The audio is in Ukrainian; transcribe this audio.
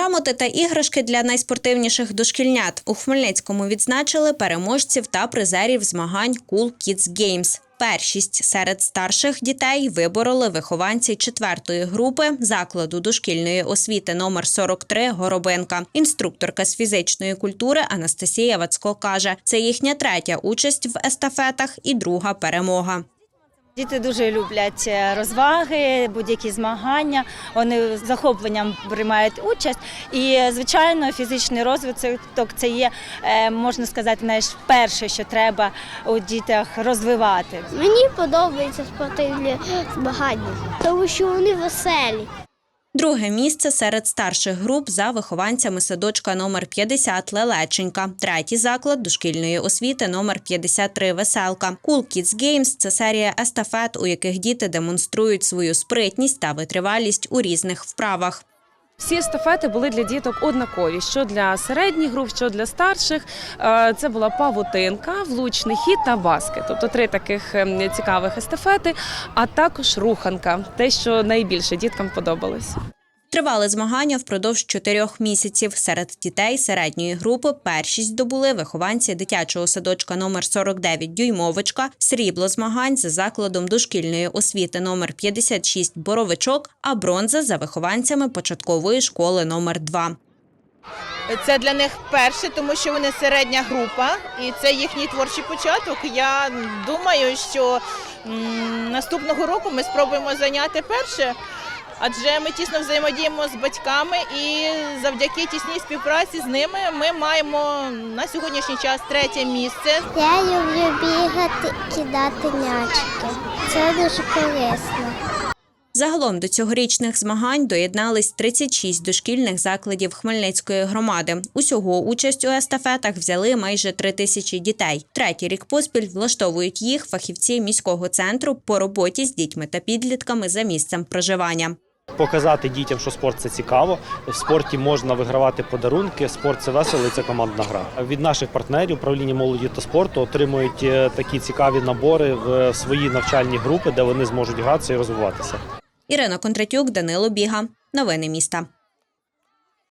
Грамоти та іграшки для найспортивніших дошкільнят у Хмельницькому відзначили переможців та призерів змагань Cool Kids Games. Першість серед старших дітей вибороли вихованці четвертої групи закладу дошкільної освіти номер 43 Горобинка. Інструкторка з фізичної культури Анастасія Вацько каже, це їхня третя участь в естафетах і друга перемога. Діти дуже люблять е, розваги, будь-які змагання. Вони з захопленням приймають участь. І, звичайно, фізичний розвиток це є, е, можна сказати, найш перше, що треба у дітях розвивати. Мені подобаються спортивні змагання, тому що вони веселі. Друге місце серед старших груп за вихованцями садочка номер 50 Лелеченька. Третій заклад дошкільної освіти номер 53 Веселка. Cool Kids Games – це серія естафет, у яких діти демонструють свою спритність та витривалість у різних вправах. Всі естафети були для діток однакові. Що для середніх груп, що для старших. Е, Це була павутинка, влучний хід та баскет. Тобто три таких ем, цікавих естафети, а також руханка, те, що найбільше діткам подобалось. Тривали змагання впродовж чотирьох місяців. Серед дітей середньої групи першість здобули вихованці дитячого садочка номер 49 Дюймовочка, срібло змагань за закладом дошкільної освіти номер 56 Боровичок, а бронза за вихованцями початкової школи номер 2. Це для них перше, тому що вони середня група, і це їхній творчий початок. Я думаю, що наступного року ми спробуємо зайняти перше, адже ми тісно взаємодіємо з батьками, і завдяки тісній співпраці з ними ми маємо на сьогоднішній час третє місце. Я люблю бігати, кидати м'ячики. Це дуже корисно. Загалом до цьогорічних змагань доєднались 36 дошкільних закладів Хмельницької громади. Усього участь у естафетах взяли майже три тисячі дітей. Третій рік поспіль влаштовують їх фахівці міського центру по роботі з дітьми та підлітками за місцем проживання. Показати дітям, що спорт це цікаво. В спорті можна вигравати подарунки. Спорт це весело і це командна гра. Від наших партнерів управління молоді та спорту отримують е, такі цікаві набори в свої навчальні групи, де вони зможуть гратися і розвиватися. Ірина Кондратюк, Данило Біга. Новини міста.